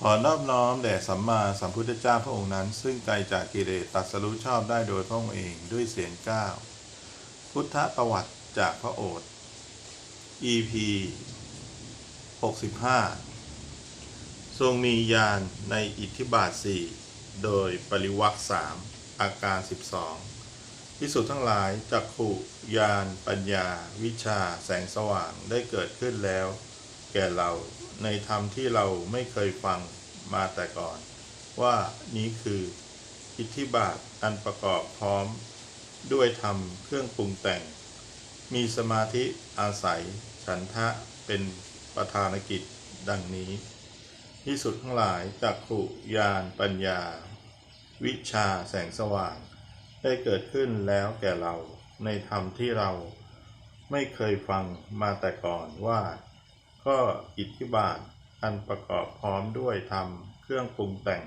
ขอนอบน้อมแด่สัมมาสัมพุทธเจ้าพระองค์นั้น ซึ่งไกลจากกิเลสตรัสรู้ชอบได้โดยพระองค์เองด้วยเสียงก้าวพุทธประวัติจากพระโอษฐ์ EP 65 ทรงมียานในอิทธิบาท 4 โดยปริวักสามอาการ 12พิสุทธ์ทั้งหลายจักขุยานปัญญา วิชา แสงสว่างได้เกิดขึ้นแล้ว แก่เรา ในธรรมที่เราไม่เคยฟังมาแต่ก่อน ว่านี้คืออิทธิบาทอันประกอบพร้อม ด้วยธรรมเครื่องปรุงแต่ง มีสมาธิอาศัย ฉันทะเป็นประธานกิจดังนี้ที่สุดทั้งหลายจักขุยานปัญญา วิชาแสงสว่าง ได้เกิดขึ้นแล้วแก่เราในธรรมที่เราไม่เคยฟังมาแต่ก่อนว่า ก็อิทธิบาทอันประกอบพร้อมด้วยธรรมเครื่องปรุงแต่ง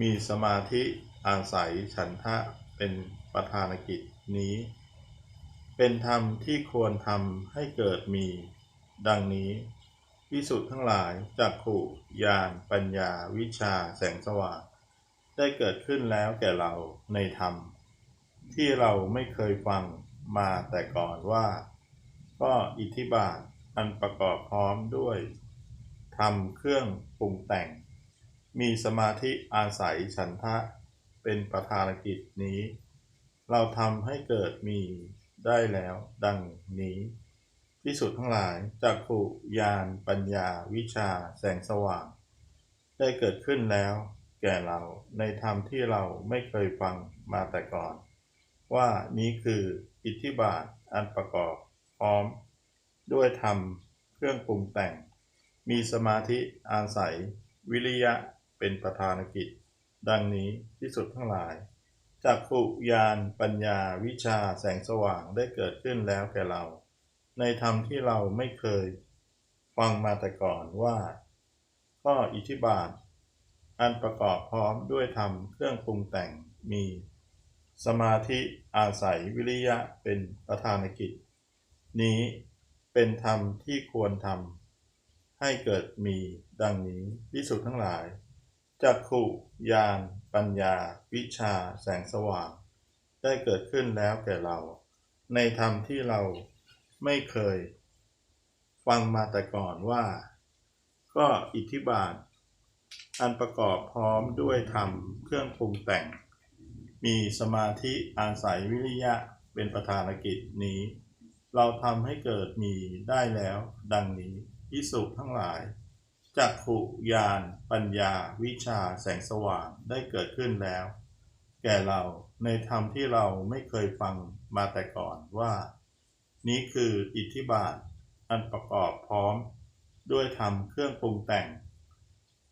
มีสมาธิอาศัยฉันทะเป็นประธานกิจนี้ เป็นธรรมที่ควรทำให้เกิดมี ดังนี้พิสุทธ์ทั้งหลายจักขุญาณปัญญาวิชาแสงสว่างได้เกิดขึ้นแล้วแก่เราในธรรม ที่เราไม่เคยฟังมาแต่ก่อนว่า ก็อิทธิบาท อันประกอบพร้อมด้วยทำเครื่องปรุงแต่ง มีสมาธิอาศัยฉันทะเป็นประธานกิจนี้ เราทำให้เกิดมีได้แล้วดังนี้ที่สุดทั้งหลายจักขุญาณปัญญาวิชาแสงสว่าง ได้เกิดขึ้นแล้ว แก่เราในธรรมที่เราไม่เคยฟังมาแต่ก่อน ว่านี้คืออิทธิบาทอันประกอบพร้อม ด้วยธรรมเครื่องปรุงแต่ง มีสมาธิอาศัย วิริยะเป็นประธานกิจ ดังนี้ที่สุดทั้งหลายจักขุญาณปัญญาวิชาแสงสว่างได้เกิดขึ้นแล้วแก่เรา ในธรรมที่เราไม่เคย ฟังมาแต่ก่อนว่าก็อิทธิบาท อันประกอบพร้อมด้วยธรรมเครื่องปรุงแต่งมี สมาธิอาศัยวิริยะเป็นประธานกิจ นี้ เป็นธรรมที่ควรทำให้เกิดมีดังนี้พิสุทั้งหลายจักขุญาณปัญญา วิชา แสงสว่าง ได้เกิดขึ้นแล้วแก่เรา ในธรรมที่เราไม่เคย ฟังมาแต่ก่อนว่า ก็อิทธิบาท อันประกอบพร้อมด้วยธรรมเครื่องปรุงแต่ง มีสมาธิอาศัยวิริยะเป็นประธานกิจนี้ เราทำให้เกิดมีได้แล้ว ดังนี้พิสุทั้งหลายจักขุญาณปัญญา วิชาแสงสว่างได้เกิดขึ้นแล้ว แก่เราในธรรมที่เราไม่เคยฟังมาแต่ก่อนว่า นี้คืออิทธิบาท อันประกอบพร้อม ด้วยธรรมเครื่องปรุงแต่ง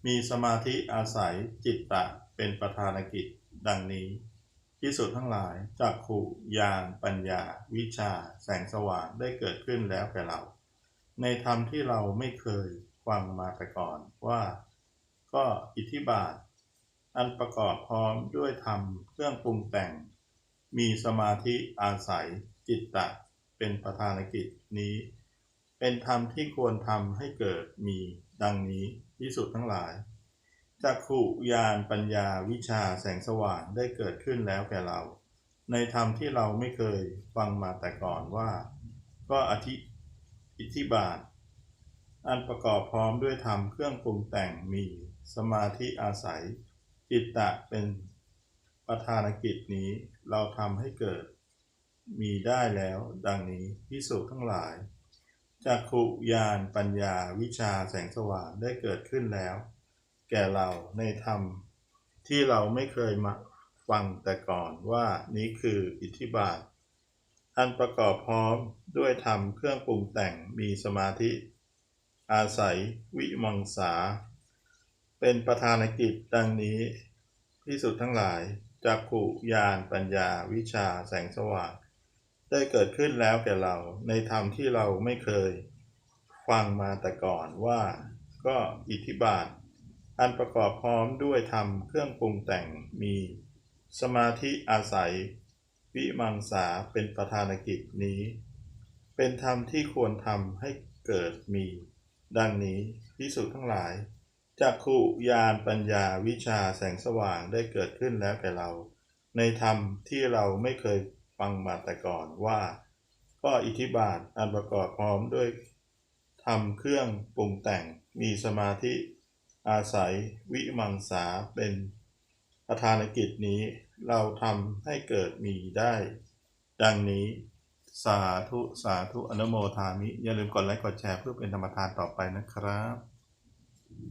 มีสมาธิอาศัยจิตตะเป็นประธานกิจดังนี้ ที่สุดทั้งหลายจักขุญาณปัญญา วิชา แสงสว่างได้เกิดขึ้นแล้วแก่เรา ในธรรมที่เราไม่เคยฟังมาแต่ก่อนว่า ก็อิทธิบาท อันประกอบพร้อมด้วยธรรมเครื่องปรุงแต่ง มีสมาธิอาศัยจิตตะเป็นประธานกิจนี้ เป็นธรรมที่ควรทำให้เกิดมีดังนี้ที่สุดทั้งหลาย จักขุญาณปัญญาวิชาแสงสว่างได้เกิดขึ้นแล้วแก่เรา ในธรรมที่เราไม่เคยฟังมาแต่ก่อนว่า ก็อธิอิทธิบาท อันประกอบพร้อมด้วยธรรมเครื่องปรุงแต่งมีสมาธิอาศัย จิตตะเป็นประธานกิจนี้เราทำให้เกิด มีได้แล้วดังนี้พิสูจทั้งหลายจากขุญาณปัญญาวิชาแสงสว่างได้เกิดขึ้นแล้ว แก่เราในธรรมที่เราไม่เคยมาฟังแต่ก่อนว่านี้คืออิทธิบาท อันประกอบพร้อมด้วยธรรมเครื่องปรุงแต่งมีสมาธิ อาศัยวิมังสา เป็นประธานกิจดังนี้ที่สุดทั้งหลายจากขุญาณปัญญาวิชาแสงสว่างได้เกิดขึ้นแล้วแก่เราในธรรมที่เราไม่เคย ฟังมาแต่ก่อนว่าก็อิทธิบาท อันประกอบพร้อมด้วยธรรมเครื่องปรุงแต่งมี สมาธิอาศัย วิมังสาเป็นประธานกิจนี้ เป็นธรรมที่ควรทำให้เกิดมี ดังนี้พิสุทั้งหลายจักขุญาณปัญญาวิชาแสงสว่างได้เกิดขึ้นแล้วแก่เรา ในธรรมที่เราไม่เคยฟังมาแต่ก่อนว่า ก็อิทธิบาทอันประกอบพร้อมด้วยทำเครื่องปรุงแต่งมีสมาธิ อาศัยวิมังสาเป็นประธานกิจนี้เราทำให้เกิดมีได้ ดังนี้สาธุ สาธุ อนุโมทามิ อย่าลืมกดไลค์กดแชร์เพื่อเป็นธรรมทานต่อไปนะครับ